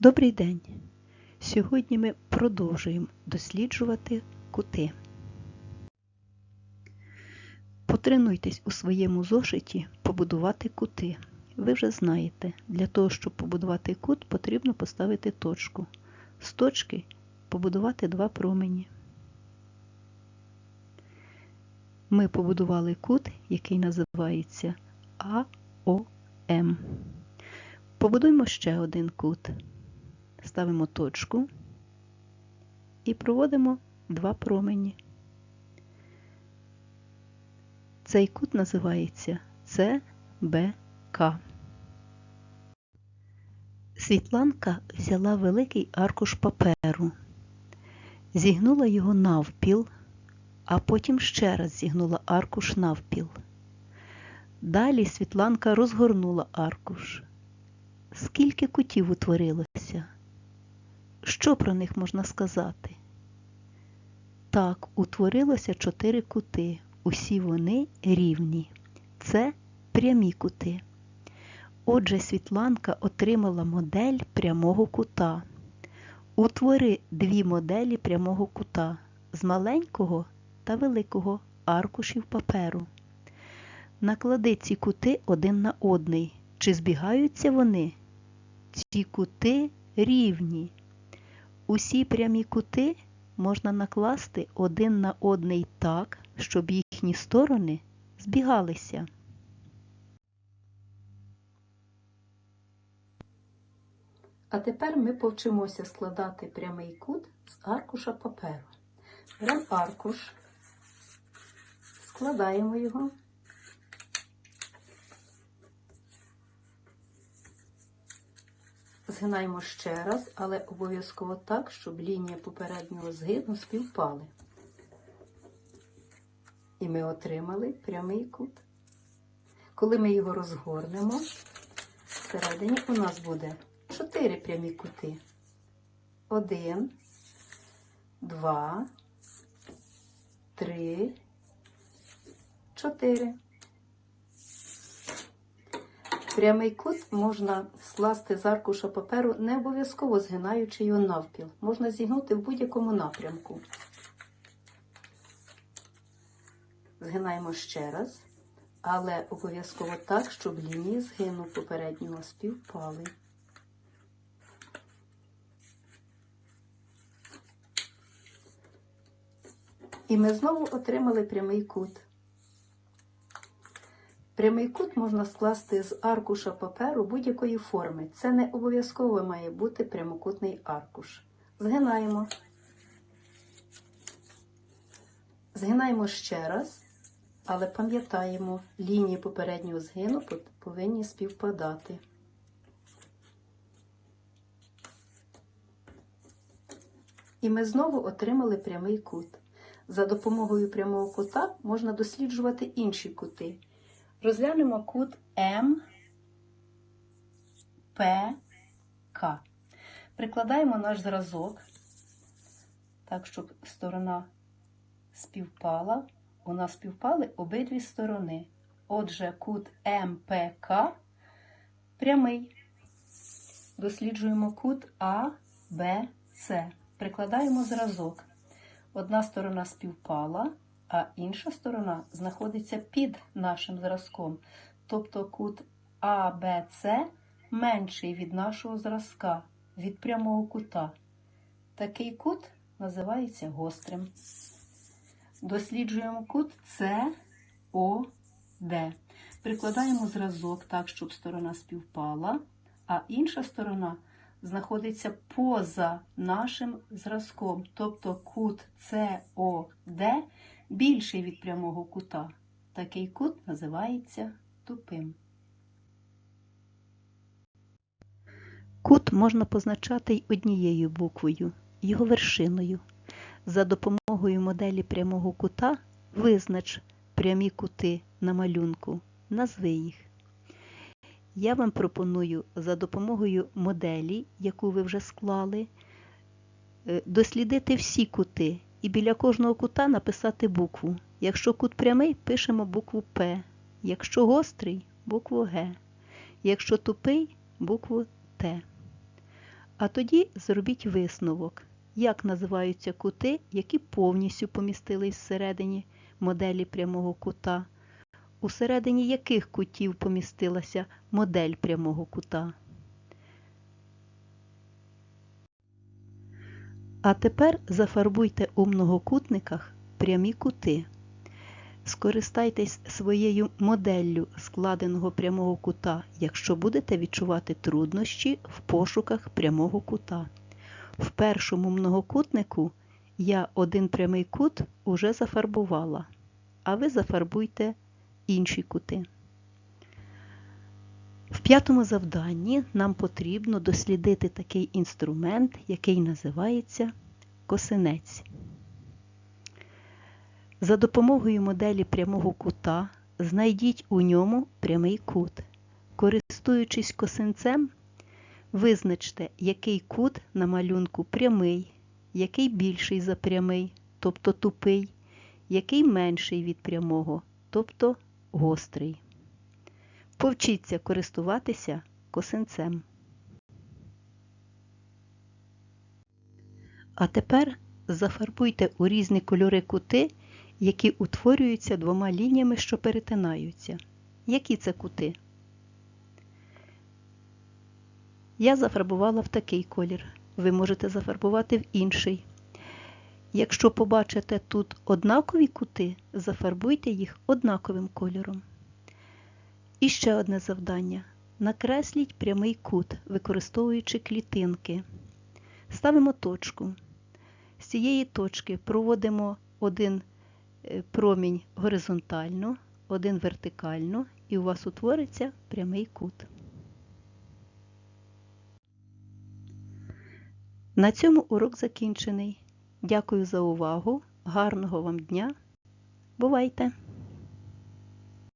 Добрий день! Сьогодні ми продовжуємо досліджувати кути. Потренуйтесь у своєму зошиті побудувати кути. Ви вже знаєте, для того, щоб побудувати кут, потрібно поставити точку. З точки побудувати два промені. Ми побудували кут, який називається АОМ. Побудуємо ще один кут. Ставимо точку і проводимо два промені. Цей кут називається ЦБК. Світланка взяла великий аркуш паперу, зігнула його навпіл, а потім ще раз зігнула аркуш навпіл. Далі Світланка розгорнула аркуш. Скільки кутів утворилося? Що про них можна сказати? Так, утворилося чотири кути. Усі вони рівні. Це прямі кути. Отже, Світланка отримала модель прямого кута. Утвори дві моделі прямого кута з маленького та великого аркушів паперу. Наклади ці кути один на одний. Чи збігаються вони? Ці кути рівні. Усі прямі кути можна накласти один на одний так, щоб їхні сторони збігалися. А тепер ми повчимося складати прямий кут з аркуша паперу. Беремо аркуш, складаємо його. Згинаємо ще раз, але обов'язково так, щоб лінія попереднього згину співпали. І ми отримали прямий кут. Коли ми його розгорнемо, всередині у нас буде чотири прямі кути. Один, два, три, чотири. Прямий кут можна скласти з аркуша паперу, не обов'язково згинаючи його навпіл. Можна зігнути в будь-якому напрямку. Згинаємо ще раз, але обов'язково так, щоб лінії згину попереднього співпали. І ми знову отримали прямий кут. Прямий кут можна скласти з аркуша паперу будь-якої форми. Це не обов'язково має бути прямокутний аркуш. Згинаємо. Згинаємо ще раз, але пам'ятаємо, лінії попереднього згину повинні співпадати. І ми знову отримали прямий кут. За допомогою прямого кута можна досліджувати інші кути. Розглянемо кут МПК. Прикладаємо наш зразок, так, щоб сторона співпала. У нас співпали обидві сторони. Отже, кут МПК прямий. Досліджуємо кут АБЦ. Прикладаємо зразок. Одна сторона співпала а інша сторона знаходиться під нашим зразком. Тобто кут АБЦ менший від нашого зразка, від прямого кута. Такий кут називається гострим. Досліджуємо кут СОД. Прикладаємо зразок так, щоб сторона співпала, а інша сторона знаходиться поза нашим зразком, тобто кут СОД більший від прямого кута. Такий кут називається тупим. Кут можна позначати й однією буквою, його вершиною. За допомогою моделі прямого кута визнач прямі кути на малюнку, назви їх. Я вам пропоную за допомогою моделі, яку ви вже склали, е, дослідити всі кути і біля кожного кута написати букву. Якщо кут прямий, пишемо букву П. Якщо гострий букву Г. Якщо тупий букву Т. А тоді зробіть висновок, як називаються кути, які повністю помістились всередині моделі прямого кута, усередині яких кутів помістилася модель прямого кута. А тепер зафарбуйте у многокутниках прямі кути. Скористайтесь своєю моделлю складеного прямого кута, якщо будете відчувати труднощі в пошуках прямого кута. В першому многокутнику я один прямий кут уже зафарбувала, а ви зафарбуйте інші кути. П'ятому завданні нам потрібно дослідити такий інструмент, який називається косинець. За допомогою моделі прямого кута знайдіть у ньому прямий кут. Користуючись косинцем, визначте, який кут на малюнку прямий, який більший за прямий, тобто тупий, який менший від прямого, тобто гострий. Повчіться користуватися косинцем. А тепер зафарбуйте у різні кольори кути, які утворюються двома лініями, що перетинаються. Які це кути? Я зафарбувала в такий колір. Ви можете зафарбувати в інший. Якщо побачите тут однакові кути, зафарбуйте їх однаковим кольором. І ще одне завдання. Накресліть прямий кут, використовуючи клітинки. Ставимо точку. З цієї точки проводимо один е, промінь горизонтально, один вертикально, і у вас утвориться прямий кут. На цьому урок закінчений. Дякую за увагу. Гарного вам дня. Бувайте!